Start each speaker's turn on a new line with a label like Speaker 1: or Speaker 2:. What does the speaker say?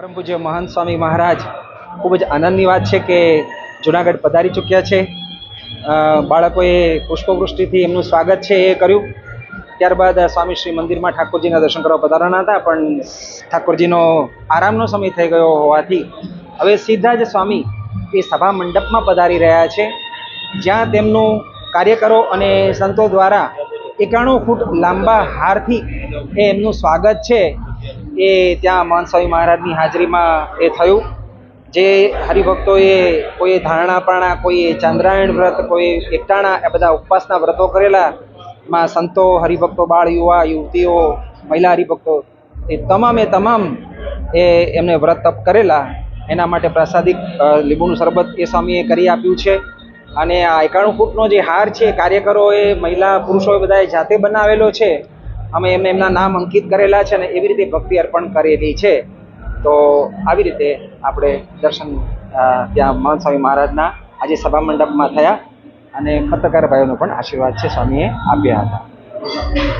Speaker 1: પરમ પૂજ્ય મહંત સ્વામી મહારાજ, ખૂબ જ આનંદની વાત છે કે જુનાગઢ પધારી ચૂક્યા છે. બાળકોએ પુષ્પવૃષ્ટિથી એમનું સ્વાગત છે એ કર્યું. ત્યારબાદ સ્વામી શ્રી મંદિરમાં ઠાકોરજીના દર્શન કરવા પધારવાના હતા, પણ ઠાકોરજીનો આરામનો સમય થઈ ગયો હોવાથી હવે સીધા જ સ્વામી એ સભા મંડપમાં પધારી રહ્યા છે. જ્યાં તેમનું કાર્યકરો અને સંતો દ્વારા એકાણું ફૂટ લાંબા હારથી એ એમનું સ્વાગત છે. એ ત્યાં મહંત મહારાજની હાજરીમાં એ થયું. જે હરિભક્તોએ કોઈ ધારણાપણા કોઈ ચંદ્રાયણ વ્રત, કોઈ એકટાણા એ બધા ઉપવાસના વ્રતો કરેલા, માં સંતો, હરિભક્તો, બાળ યુવા, યુવતીઓ, મહિલા હરિભક્તો, એ તમામે તમામ એ એમને વ્રત તપ કરેલા. એના માટે પ્રસાદિક લીંબુનું શરબત એ સ્વામીએ કરી આપ્યું છે. અને આ એકાણું ફૂટનો જે હાર છે, કાર્યકરોએ, મહિલા પુરુષોએ બધાએ જાતે બનાવેલો છે. અમે એમને એમના નામ અંકિત કરેલા છે અને એવી રીતે ભક્તિ અર્પણ કરેલી છે. તો આવી રીતે આપણે દર્શન ત્યાં મહંત સ્વામી મહારાજના આજે સભા મંડપમાં થયા અને પત્રકાર ભાઈઓનો પણ આશીર્વાદ છે સ્વામીએ આપ્યા હતા.